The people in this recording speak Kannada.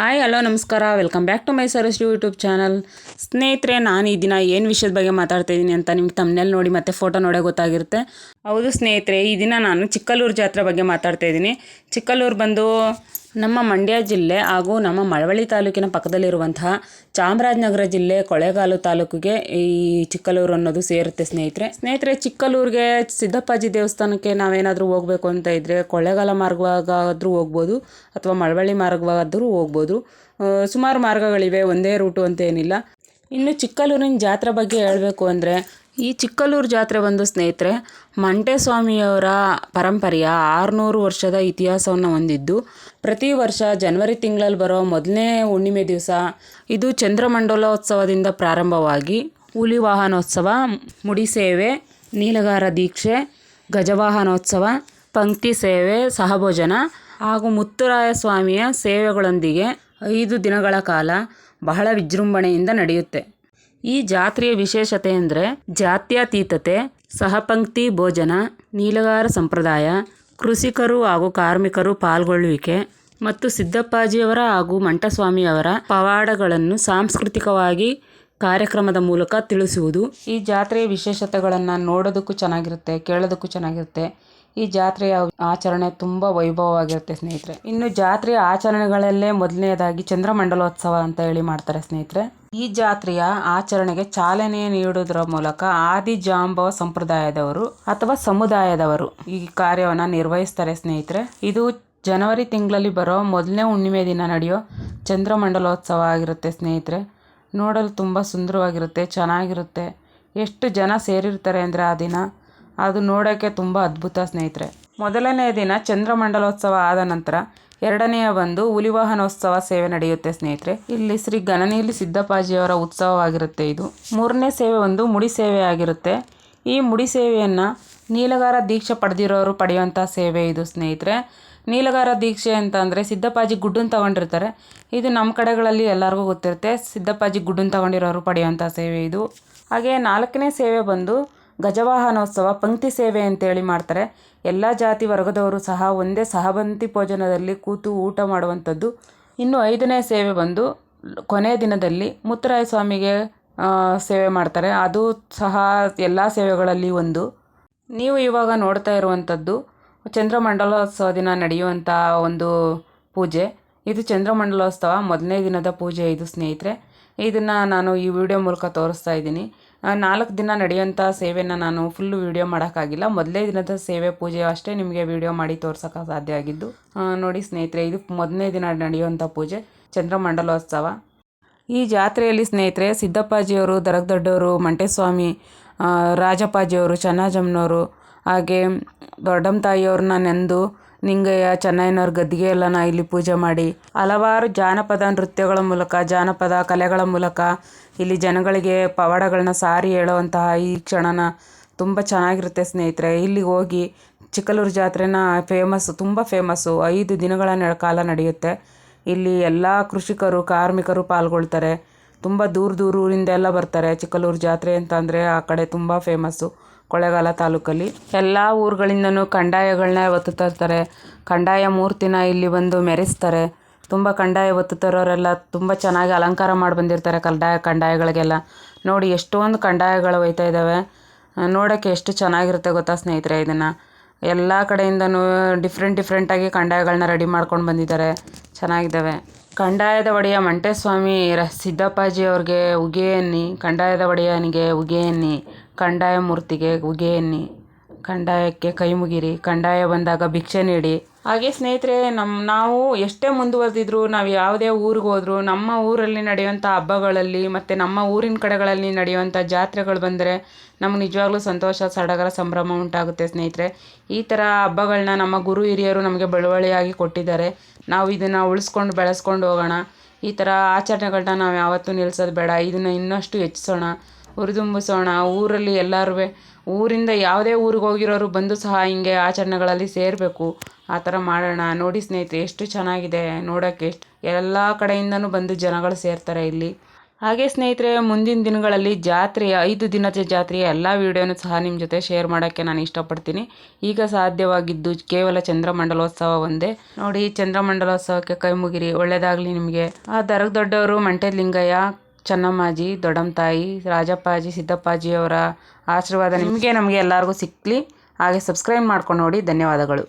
ಹಾಯ್, ಹಲೋ, ನಮಸ್ಕಾರ. Welcome back to my Saras YouTube channel ಸ್ನೇಹಿತರೆ, ನಾನು ಈ ದಿನ ಏನು ವಿಷಯದ ಬಗ್ಗೆ ಮಾತಾಡ್ತಾ ಇದ್ದೀನಿ ಅಂತ ನಿಮ್ಗೆ ತಮ್ಮನೇಲಿ ನೋಡಿ ಮತ್ತೆ ಫೋಟೋ ನೋಡೇ ಗೊತ್ತಾಗಿರುತ್ತೆ. ಹೌದು ಸ್ನೇಹಿತರೆ, ಈ ದಿನ ನಾನು ಚಿಕ್ಕಲ್ಲೂರು ಜಾತ್ರೆ ಬಗ್ಗೆ ಮಾತಾಡ್ತಾ ಇದ್ದೀನಿ. ಚಿಕ್ಕಲ್ಲೂರು ಬಂದು ನಮ್ಮ ಮಂಡ್ಯ ಜಿಲ್ಲೆ ಹಾಗೂ ನಮ್ಮ ಮಳವಳ್ಳಿ ತಾಲೂಕಿನ ಪಕ್ಕದಲ್ಲಿರುವಂತಹ ಚಾಮರಾಜನಗರ ಜಿಲ್ಲೆ ಕೊಳೆಗಾಲು ತಾಲೂಕಿಗೆ ಈ ಚಿಕ್ಕಲೂರು ಅನ್ನೋದು ಸೇರುತ್ತೆ ಸ್ನೇಹಿತರೆ. ಸ್ನೇಹಿತರೆ, ಚಿಕ್ಕಲೂರಿಗೆ ಸಿದ್ದಪ್ಪಾಜಿ ದೇವಸ್ಥಾನಕ್ಕೆ ನಾವೇನಾದರೂ ಹೋಗಬೇಕು ಅಂತ ಇದ್ದರೆ ಕೊಳ್ಳೇಗಾಲ ಮಾರ್ಗವಾಗಾದರೂ ಹೋಗ್ಬೋದು ಅಥವಾ ಮಳವಳ್ಳಿ ಮಾರ್ಗವಾದರೂ ಹೋಗ್ಬೋದು. ಸುಮಾರು ಮಾರ್ಗಗಳಿವೆ, ಒಂದೇ ರೂಟು ಅಂತ ಏನಿಲ್ಲ ಇನ್ನು ಚಿಕ್ಕಲೂರಿನ ಜಾತ್ರೆ ಬಗ್ಗೆ ಹೇಳಬೇಕು ಅಂದರೆ ಈ ಚಿಕ್ಕಲ್ಲೂರು ಜಾತ್ರೆ ಬಂದು ಸ್ನೇಹಿತರೆ, ಮಂಟೇಸ್ವಾಮಿಯವರ ಪರಂಪರೆಯ ಆರುನೂರು ವರ್ಷದ ಇತಿಹಾಸವನ್ನು ಹೊಂದಿದ್ದು, ಪ್ರತಿ ವರ್ಷ ಜನವರಿ ತಿಂಗಳಲ್ಲಿ ಬರೋ ಮೊದಲನೇ ಹುಣ್ಣಿಮೆ ದಿವಸ ಇದು ಚಂದ್ರಮಂಡಲೋತ್ಸವದಿಂದ ಪ್ರಾರಂಭವಾಗಿ ಹುಲಿ ವಾಹನೋತ್ಸವ ಮುಡಿಸೇವೆ ನೀಲಗಾರ ದೀಕ್ಷೆ, ಗಜವಾಹನೋತ್ಸವ, ಪಂಕ್ತಿ ಸೇವೆ, ಸಹಭೋಜನ ಹಾಗೂ ಮುತ್ತುರಾಯ ಸ್ವಾಮಿಯ ಸೇವೆಗಳೊಂದಿಗೆ ಐದು ದಿನಗಳ ಕಾಲ ಬಹಳ ವಿಜೃಂಭಣೆಯಿಂದ ನಡೆಯುತ್ತೆ. ಈ ಜಾತ್ರೆಯ ವಿಶೇಷತೆ ಅಂದರೆ ಜಾತ್ಯತೀತತೆ, ಸಹಪಂಕ್ತಿ, ಭೋಜನ, ನೀಲಗಾರ ಸಂಪ್ರದಾಯ, ಕೃಷಿಕರು ಹಾಗೂ ಕಾರ್ಮಿಕರು ಪಾಲ್ಗೊಳ್ಳುವಿಕೆ ಮತ್ತು ಸಿದ್ದಪ್ಪಾಜಿಯವರ ಹಾಗೂ ಮಂಟಸ್ವಾಮಿಯವರ ಪವಾಡಗಳನ್ನು ಸಾಂಸ್ಕೃತಿಕವಾಗಿ ಕಾರ್ಯಕ್ರಮದ ಮೂಲಕ ತಿಳಿಸುವುದು. ಈ ಜಾತ್ರೆಯ ವಿಶೇಷತೆಗಳನ್ನು ನೋಡೋದಕ್ಕೂ ಚೆನ್ನಾಗಿರುತ್ತೆ, ಕೇಳೋದಕ್ಕೂ ಚೆನ್ನಾಗಿರುತ್ತೆ. ಈ ಜಾತ್ರೆಯ ಆಚರಣೆ ತುಂಬ ವೈಭವವಾಗಿರುತ್ತೆ ಸ್ನೇಹಿತರೆ. ಇನ್ನು ಜಾತ್ರೆಯ ಆಚರಣೆಗಳಲ್ಲೇ ಮೊದಲನೇದಾಗಿ ಚಂದ್ರಮಂಡಲೋತ್ಸವ ಅಂತ ಹೇಳಿ ಮಾಡ್ತಾರೆ ಸ್ನೇಹಿತರೆ. ಈ ಜಾತ್ರೆಯ ಆಚರಣೆಗೆ ಚಾಲನೆ ನೀಡುವುದರ ಮೂಲಕ ಆದಿ ಜಾಂಬವ ಸಂಪ್ರದಾಯದವರು ಅಥವಾ ಸಮುದಾಯದವರು ಈ ಕಾರ್ಯವನ್ನು ನಿರ್ವಹಿಸ್ತಾರೆ ಸ್ನೇಹಿತರೆ. ಇದು ಜನವರಿ ತಿಂಗಳಲ್ಲಿ ಬರೋ ಮೊದಲನೇ ಹುಣ್ಣಿಮೆ ದಿನ ನಡೆಯೋ ಚಂದ್ರಮಂಡಲೋತ್ಸವ ಆಗಿರುತ್ತೆ ಸ್ನೇಹಿತರೆ. ನೋಡಲು ತುಂಬ ಸುಂದರವಾಗಿರುತ್ತೆ, ಚೆನ್ನಾಗಿರುತ್ತೆ. ಎಷ್ಟು ಜನ ಸೇರಿರ್ತಾರೆ ಅಂದರೆ ಆ ದಿನ ಅದು ನೋಡೋಕ್ಕೆ ತುಂಬ ಅದ್ಭುತ ಸ್ನೇಹಿತರೆ. ಮೊದಲನೆಯ ದಿನ ಚಂದ್ರಮಂಡಲೋತ್ಸವ ಆದ ನಂತರ ಎರಡನೆಯ ಬಂದು ಹುಲಿವಾಹನೋತ್ಸವ ಸೇವೆ ನಡೆಯುತ್ತೆ ಸ್ನೇಹಿತರೆ. ಇಲ್ಲಿ ಶ್ರೀ ಗಣನೀಲಿ ಸಿದ್ದಪ್ಪಾಜಿಯವರ ಉತ್ಸವವಾಗಿರುತ್ತೆ ಇದು. ಮೂರನೇ ಸೇವೆ ಒಂದು ಮುಡಿ ಸೇವೆ ಆಗಿರುತ್ತೆ. ಈ ಮುಡಿ ಸೇವೆಯನ್ನು ನೀಲಗಾರ ದೀಕ್ಷೆ ಪಡೆದಿರೋರು ಪಡೆಯುವಂಥ ಸೇವೆ ಇದು ಸ್ನೇಹಿತರೆ. ನೀಲಗಾರ ದೀಕ್ಷೆ ಅಂತ ಅಂದರೆ ಸಿದ್ದಪ್ಪಾಜಿ ಗುಡ್ಡನ್ನು ತಗೊಂಡಿರ್ತಾರೆ. ಇದು ನಮ್ಮ ಕಡೆಗಳಲ್ಲಿ ಎಲ್ಲರಿಗೂ ಗೊತ್ತಿರುತ್ತೆ. ಸಿದ್ದಪ್ಪಾಜಿ ಗುಡ್ಡನ್ನು ತಗೊಂಡಿರೋರು ಪಡೆಯುವಂಥ ಸೇವೆ ಇದು. ಹಾಗೆ ನಾಲ್ಕನೇ ಸೇವೆ ಬಂದು ಗಜವಾಹನೋತ್ಸವ, ಪಂಕ್ತಿ ಸೇವೆ ಅಂತೇಳಿ ಮಾಡ್ತಾರೆ. ಎಲ್ಲ ಜಾತಿ ವರ್ಗದವರು ಸಹ ಒಂದೇ ಸಹಬಂತಿ ಭೋಜನದಲ್ಲಿ ಕೂತು ಊಟ ಮಾಡುವಂಥದ್ದು. ಇನ್ನು ಐದನೇ ಸೇವೆ ಬಂದು ಕೊನೆಯ ದಿನದಲ್ಲಿ ಮುತ್ತರಾಯ ಸ್ವಾಮಿಗೆ ಸೇವೆ ಮಾಡ್ತಾರೆ. ಅದು ಸಹ ಎಲ್ಲ ಸೇವೆಗಳಲ್ಲಿ ಒಂದು. ನೀವು ಇವಾಗ ನೋಡ್ತಾ ಇರುವಂಥದ್ದು ಚಂದ್ರಮಂಡಲೋತ್ಸವ ದಿನ ನಡೆಯುವಂಥ ಒಂದು ಪೂಜೆ. ಇದು ಚಂದ್ರಮಂಡಲೋತ್ಸವ ಮೊದಲನೇ ದಿನದ ಪೂಜೆ ಇದು ಸ್ನೇಹಿತರೆ. ಇದನ್ನು ನಾನು ಈ ವಿಡಿಯೋ ಮೂಲಕ ತೋರಿಸ್ತಾ ಇದ್ದೀನಿ. ನಾಲ್ಕು ದಿನ ನಡೆಯುವಂಥ ಸೇವೆನ ನಾನು ಫುಲ್ಲು ವೀಡಿಯೋ ಮಾಡೋಕ್ಕಾಗಿಲ್ಲ. ಮೊದಲೇ ದಿನದ ಸೇವೆ ಪೂಜೆ ಅಷ್ಟೇ ನಿಮಗೆ ವೀಡಿಯೋ ಮಾಡಿ ತೋರ್ಸೋಕ್ಕೆ ಸಾಧ್ಯ ಆಗಿದ್ದು. ನೋಡಿ ಸ್ನೇಹಿತರೆ, ಇದು ಮೊದಲನೇ ದಿನ ನಡೆಯುವಂಥ ಪೂಜೆ, ಚಂದ್ರಮಂಡಲೋತ್ಸವ. ಈ ಜಾತ್ರೆಯಲ್ಲಿ ಸ್ನೇಹಿತರೆ, ಸಿದ್ದಪ್ಪಾಜಿಯವರು, ದರಗದೊಡ್ಡವರು, ಮಂಟೇಸ್ವಾಮಿ ರಾಜಪ್ಪಾಜಿಯವರು, ಚನ್ನಜಮ್ಮನವರು, ಹಾಗೆ ದೊಡ್ಡಮ್ಮ ತಾಯಿಯವ್ರನ್ನ ನೆಂದು ನಿಂಗಯ್ಯ ಚೆನ್ನೈನವ್ರ ಎಲ್ಲ ಇಲ್ಲಿ ಪೂಜೆ ಮಾಡಿ. ಹಲವಾರು ಜಾನಪದ ನೃತ್ಯಗಳ ಮೂಲಕ, ಜಾನಪದ ಕಲೆಗಳ ಮೂಲಕ ಇಲ್ಲಿ ಜನಗಳಿಗೆ ಪವಾಡಗಳನ್ನ ಸಾರಿ ಹೇಳುವಂತಹ ಈ ಕ್ಷಣನ ತುಂಬ ಚೆನ್ನಾಗಿರುತ್ತೆ ಸ್ನೇಹಿತರೆ. ಇಲ್ಲಿಗೆ ಹೋಗಿ ಚಿಕ್ಕಲೂರು ಜಾತ್ರೆನ ಫೇಮಸ್ಸು ತುಂಬ ಫೇಮಸ್ಸು ಐದು ದಿನಗಳ ಕಾಲ ನಡೆಯುತ್ತೆ. ಇಲ್ಲಿ ಎಲ್ಲ ಕೃಷಿಕರು, ಕಾರ್ಮಿಕರು ಪಾಲ್ಗೊಳ್ತಾರೆ. ತುಂಬ ದೂರ ದೂರ ಊರಿಂದ ಎಲ್ಲ ಬರ್ತಾರೆ. ಚಿಕ್ಕಲ್ಲೂರು ಜಾತ್ರೆ ಅಂತ ಅಂದರೆ ಆ ಕಡೆ ತುಂಬ ಫೇಮಸ್ಸು ಕೊಳ್ಳೇಗಾಲ ತಾಲೂಕಲ್ಲಿ ಎಲ್ಲ ಊರುಗಳಿಂದನೂ ಕಂದಾಯಗಳನ್ನ ಒತ್ತು ತರ್ತಾರೆ. ಕಂಡಾಯ ಮೂರ್ತಿನ ಇಲ್ಲಿ ಬಂದು ಮೆರೆಸ್ತಾರೆ. ತುಂಬ ಕಂಡಾಯ ಒತ್ತು ತರೋರೆಲ್ಲ ತುಂಬ ಚೆನ್ನಾಗಿ ಅಲಂಕಾರ ಮಾಡಿ ಬಂದಿರ್ತಾರೆ ಕಂಡಾಯ, ಕಂಡಾಯಗಳಿಗೆಲ್ಲ. ನೋಡಿ ಎಷ್ಟೊಂದು ಕಂಡಾಯಗಳು ಒಯ್ತಾ ಇದ್ದಾವೆ ನೋಡೋಕ್ಕೆ ಎಷ್ಟು ಚೆನ್ನಾಗಿರುತ್ತೆ ಗೊತ್ತಾ ಸ್ನೇಹಿತರೆ ಇದನ್ನು. ಎಲ್ಲ ಕಡೆಯಿಂದನೂ ಡಿಫ್ರೆಂಟ್ ಡಿಫ್ರೆಂಟಾಗಿ ಕಂಡಾಯಗಳನ್ನ ರೆಡಿ ಮಾಡ್ಕೊಂಡು ಬಂದಿದ್ದಾರೆ. ಚೆನ್ನಾಗಿದ್ದಾವೆ. ಕಂದಾಯದ ಒಡೆಯ ಮಂಟೇಸ್ವಾಮಿ ರ ಸಿದ್ದಪ್ಪಾಜಿ ಅವ್ರಿಗೆ ಉಗೆ ಕಂದಾಯದ ಒಡೆಯನಿಗೆ ಉಗೆ ಎನ್ನಿ ಮೂರ್ತಿಗೆ ಉಗೆ ಎನ್ನಿ ಕಂದಾಯಕ್ಕೆ ಕೈ ಮುಗಿರಿ, ಕಂಡಾಯ ಬಂದಾಗ ಭಿಕ್ಷೆ ನೀಡಿ ಹಾಗೆ ಸ್ನೇಹಿತರೆ ನಮ್ಮ ನಾವು ಎಷ್ಟೇ ಮುಂದುವರೆದಿದ್ರು, ನಾವು ಯಾವುದೇ ಊರಿಗೆ ಹೋದ್ರು, ನಮ್ಮ ಊರಲ್ಲಿ ನಡೆಯುವಂಥ ಹಬ್ಬಗಳಲ್ಲಿ ಮತ್ತು ನಮ್ಮ ಊರಿನ ಕಡೆಗಳಲ್ಲಿ ನಡೆಯುವಂಥ ಜಾತ್ರೆಗಳು ಬಂದರೆ ನಮ್ಗೆ ನಿಜವಾಗ್ಲೂ ಸಂತೋಷ, ಸಡಗರ ಸಂಭ್ರಮ ಉಂಟಾಗುತ್ತೆ ಸ್ನೇಹಿತರೆ. ಈ ಥರ ಹಬ್ಬಗಳನ್ನ ನಮ್ಮ ಗುರು ಹಿರಿಯರು ನಮಗೆ ಬಳುವಳಿಯಾಗಿ ಕೊಟ್ಟಿದ್ದಾರೆ. ನಾವು ಇದನ್ನು ಉಳಿಸ್ಕೊಂಡು ಬೆಳೆಸ್ಕೊಂಡು ಹೋಗೋಣ. ಈ ಥರ ಆಚರಣೆಗಳನ್ನ ನಾವು ಯಾವತ್ತೂ ನಿಲ್ಲಿಸೋದು ಬೇಡ. ಇದನ್ನು ಇನ್ನಷ್ಟು ಹೆಚ್ಚಿಸೋಣ. ಹುರಿದುಂಬಿಸೋಣ. ಊರಲ್ಲಿ ಎಲ್ಲರೂ ಊರಿಂದ ಯಾವುದೇ ಊರಿಗೆ ಹೋಗಿರೋರು ಬಂದು ಸಹ ಹಿಂಗೆ ಆಚರಣೆಗಳಲ್ಲಿ ಸೇರಬೇಕು. ಆ ಥರ ಮಾಡೋಣ. ನೋಡಿ ಸ್ನೇಹಿತರೆ, ಎಷ್ಟು ಚೆನ್ನಾಗಿದೆ ನೋಡೋಕ್ಕೆ. ಎಲ್ಲ ಕಡೆಯಿಂದನೂ ಬಂದು ಜನಗಳು ಸೇರ್ತಾರೆ ಇಲ್ಲಿ. ಹಾಗೆ ಸ್ನೇಹಿತರೆ, ಮುಂದಿನ ದಿನಗಳಲ್ಲಿ ಜಾತ್ರೆಯ ಐದು ದಿನದ ಜಾತ್ರೆಯ ಎಲ್ಲ ವಿಡಿಯೋನು ಸಹ ನಿಮ್ಮ ಜೊತೆ ಶೇರ್ ಮಾಡೋಕ್ಕೆ ನಾನು ಇಷ್ಟಪಡ್ತೀನಿ. ಈಗ ಸಾಧ್ಯವಾಗಿದ್ದು ಕೇವಲ ಚಂದ್ರಮಂಡಲೋತ್ಸವ ಒಂದೇ. ನೋಡಿ, ಚಂದ್ರಮಂಡಲೋತ್ಸವಕ್ಕೆ ಕೈ ಮುಗಿರಿ. ಒಳ್ಳೆಯದಾಗಲಿ ನಿಮಗೆ. ಆ ದರಗ ದೊಡ್ಡವರು ಮಂಟೆ ಲಿಂಗಯ್ಯ ಚೆನ್ನಮ್ಮಾಜಿ ದೊಡ್ಡಮ್ಮ ತಾಯಿ ರಾಜಪ್ಪಾಜಿ, ಸಿದ್ದಪ್ಪಾಜಿಯವರ ಆಶೀರ್ವಾದ ನಿಮಗೆ, ನಮಗೆ ಎಲ್ಲರಿಗೂ ಸಿಕ್ಕಲಿ ಹಾಗೆ ಸಬ್ಸ್ಕ್ರೈಬ್ ಮಾಡ್ಕೊಂಡು ನೋಡಿ. ಧನ್ಯವಾದಗಳು.